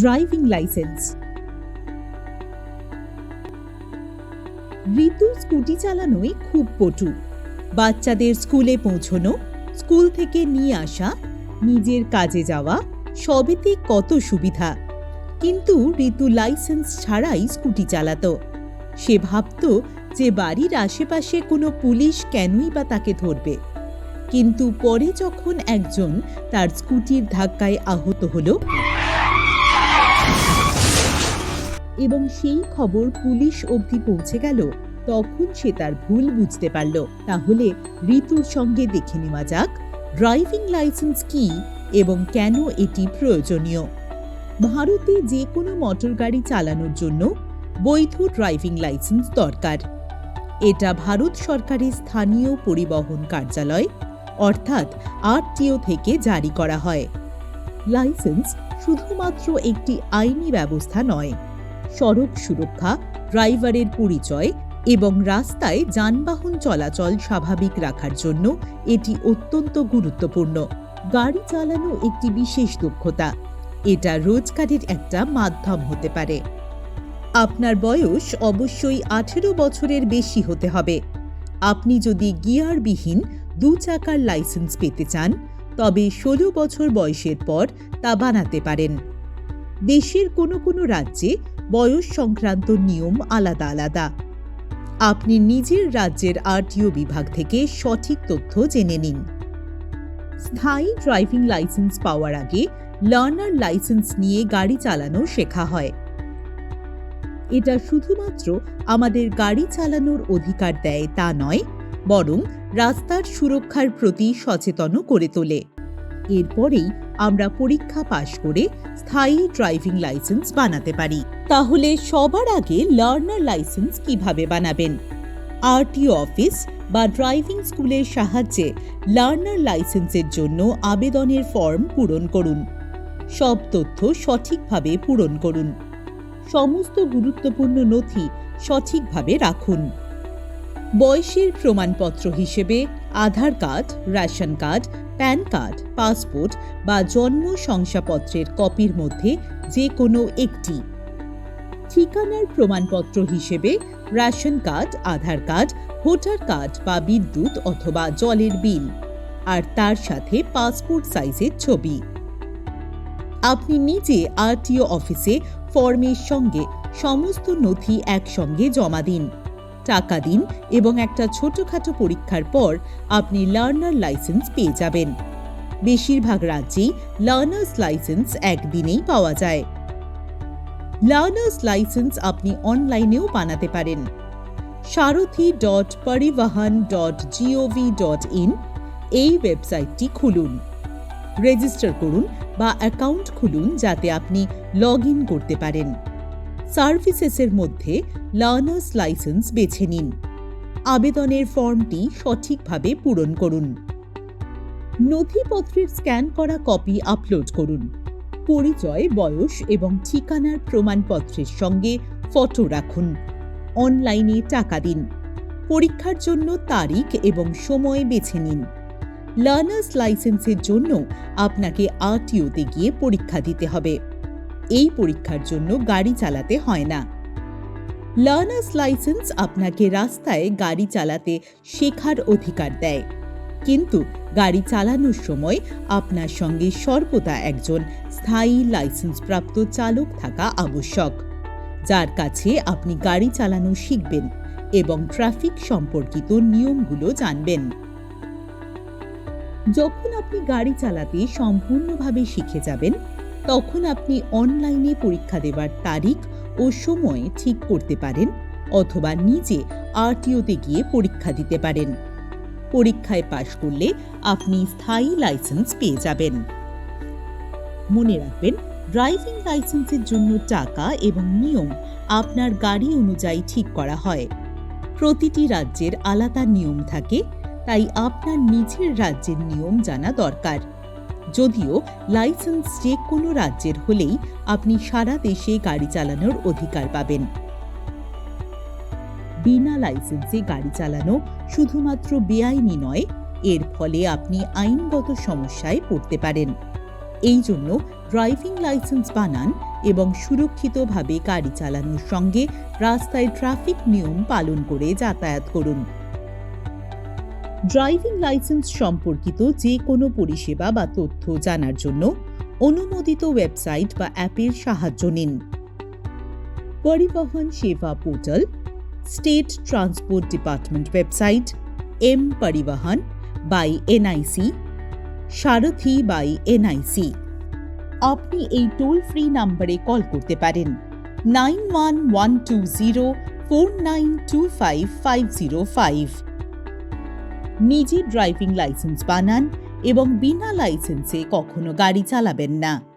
Driving licence. ঋতু scooty চালানোই খুব পটু। বাচ্চাদের স্কুলে পৌঁছনো, স্কুল থেকে নিয়ে আসা, নিজের কাজে যাওয়া, সবেতে কত সুবিধা। কিন্তু ঋতু লাইসেন্স ছাড়াই স্কুটি চালাতো। সে ভাবতো যে বাড়ির আশেপাশে কোনো পুলিশ কেনই বা তাকে ধরবে। কিন্তু পরে যখন একজন তার স্কুটির ধাক্কায় আহত হলো এবং সেই খবর পুলিশ অবধি পৌঁছে গেল, তখন সে তার ভুল বুঝতে পারল। তাহলে ঋতুর সঙ্গে দেখে নেওয়া যাক, ড্রাইভিং লাইসেন্স কি এবং কেন এটি প্রয়োজনীয়? ভারতে যে কোনো মোটর গাড়ি চালানোর জন্য বৈধ ড্রাইভিং লাইসেন্স দরকার। এটা ভারত সরকারের স্থানীয় পরিবহন কার্যালয়, অর্থাৎ আরটিও থেকে জারি করা হয়। লাইসেন্স শুধুমাত্র একটি আইনি ব্যবস্থা নয় সড়ক সুরক্ষা, ড্রাইভারের পরিচয় এবং রাস্তায় যানবাহন চলাচল স্বাভাবিক রাখার জন্য এটি অত্যন্ত গুরুত্বপূর্ণ। গাড়ি চালানো একটি বিশেষ দক্ষতা। এটা রোজগারের একটা মাধ্যম হতে পারে। আপনার বয়স অবশ্যই আঠেরো বছরের বেশি হতে হবে। আপনি যদি গিয়ারবিহীন দু চাকার লাইসেন্স পেতে চান, তবে ষোলো বছর বয়সের পর তা বানাতে পারেন। দেশের কোনো কোনো রাজ্যে বয়স সংক্রান্ত নিয়ম আলাদা আলাদা। আপনি নিজের রাজ্যের আরটিও বিভাগ থেকে সঠিক তথ্য জেনে নিন। স্থায়ী ড্রাইভিং লাইসেন্স পাওয়ার আগে লার্নার লাইসেন্স নিয়ে গাড়ি চালানো শেখা হয়। এটা শুধুমাত্র আমাদের গাড়ি চালানোর অধিকার দেয় তা নয়, বরং রাস্তার সুরক্ষার প্রতি সচেতনও করে তোলে। এরপরেই আমরা পরীক্ষা পাশ করে স্থায়ী ড্রাইভিং লাইসেন্স বানাতে পারি। তাহলে সবার আগে লার্নার লাইসেন্স কীভাবে বানাবেন? আরটিও অফিস বা ড্রাইভিং স্কুলের সাহায্যে লার্নার লাইসেন্সের জন্য আবেদনের ফর্ম পূরণ করুন। সব তথ্য সঠিকভাবে পূরণ করুন। সমস্ত গুরুত্বপূর্ণ নথি সঠিকভাবে রাখুন। বয়সের প্রমাণপত্র হিসেবে Aadhaar card, ration card PAN card, passport বা জন্ম শংসাপত্রের কপির মধ্যে যে কোনো একটি। ঠিকানার প্রমাণপত্র হিসেবে ration card, Aadhaar card, voter card বা বিদ্যুৎ অথবা জলের বিল, আর তার সাথে পাসপোর্ট সাইজের ছবি। আপনি নিজে আরটিও অফিসে ফর্মের সঙ্গে সমস্ত নথি একসঙ্গে জমা দিন। টাকা দিন এবং একটা ছোটখাটো পরীক্ষার পর আপনি লার্নার লাইসেন্স পেয়ে যাবেন। বেশিরভাগ রাজ্যেই লার্নার্স লাইসেন্স একদিনেই পাওয়া যায়। লার্নার্স লাইসেন্স আপনি অনলাইনেও বানাতে পারেন। সারথি ডট পরিবহন ডট জিওভি ডট ইন এই ওয়েবসাইটটি খুলুন। রেজিস্টার করুন বা অ্যাকাউন্ট খুলুন যাতে আপনি লগ করতে পারেন। সার্ভিসেসের মধ্যে লার্নার্স লাইসেন্স বেছে নিন। আবেদনের ফর্মটি সঠিকভাবে পূরণ করুন। নথিপত্রের স্ক্যান করা কপি আপলোড করুন। পরিচয়, বয়স এবং ঠিকানার প্রমাণপত্রের সঙ্গে ফটো রাখুন। অনলাইনে টাকা দিন। পরীক্ষার জন্য তারিখ এবং সময় বেছে নিন। লার্নার্স লাইসেন্সের জন্য আপনাকে আরটিওতে গিয়ে পরীক্ষা দিতে হবে। এই পরীক্ষার জন্য গাড়ি চালাতে হয় না। লার্নার্স লাইসেন্স আপনাকে রাস্তায় গাড়ি চালাতে শেখার অধিকার দেয়। কিন্তু গাড়ি চালানোর সময় আপনার সঙ্গে সর্বদা একজন স্থায়ী লাইসেন্সপ্রাপ্ত চালক থাকা আবশ্যক, যার কাছে আপনি গাড়ি চালানো শিখবেন এবং ট্রাফিক সম্পর্কিত নিয়মগুলো জানবেন। যখন আপনি গাড়ি চালাতে সম্পূর্ণভাবে শিখে যাবেন তখন আপনি অনলাইনে পরীক্ষা দেবার তারিখ ও সময় ঠিক করতে পারেন অথবা নিজে আরটিওতে গিয়ে পরীক্ষা দিতে পারেন। পরীক্ষায় পাশ করলে আপনি স্থায়ী লাইসেন্স পেয়ে যাবেন। মনে রাখবেন, ড্রাইভিং লাইসেন্সের জন্য টাকা এবং নিয়ম আপনার গাড়ি অনুযায়ী ঠিক করা হয়। প্রতিটি রাজ্যের আলাদা নিয়ম থাকে, তাই আপনার নিজের রাজ্যের নিয়ম জানা দরকার। যদিও লাইসেন্স যে কোনো রাজ্যের হলেই আপনি সারা দেশে গাড়ি চালানোর অধিকার পাবেন। বিনা লাইসেন্সে গাড়ি চালানো শুধুমাত্র বেআইনি নয়, এর ফলে আপনি আইনগত সমস্যায় পড়তে পারেন। এই জন্য ড্রাইভিং লাইসেন্স বানান এবং সুরক্ষিতভাবে গাড়ি চালানোর সঙ্গে রাস্তায় ট্রাফিক নিয়ম পালন করে যাতায়াত করুন। ড্রাইভিং লাইসেন্স সম্পর্কিত যে কোনো পরিষেবা বা তথ্য জানার জন্য অনুমোদিত ওয়েবসাইট বা অ্যাপের সাহায্য নিন। Parivahan Sewa portal, state transport department website, M Parivahan by NIC, Sarathi by NIC. আপনি এই টোল ফ্রি নাম্বারে কল করতে পারেন। Nine one one two zero four nine two five five zero five. নিজে ড্রাইভিং লাইসেন্স বানান এবং বিনা লাইসেন্সে কখনো গাড়ি চালাবেন না।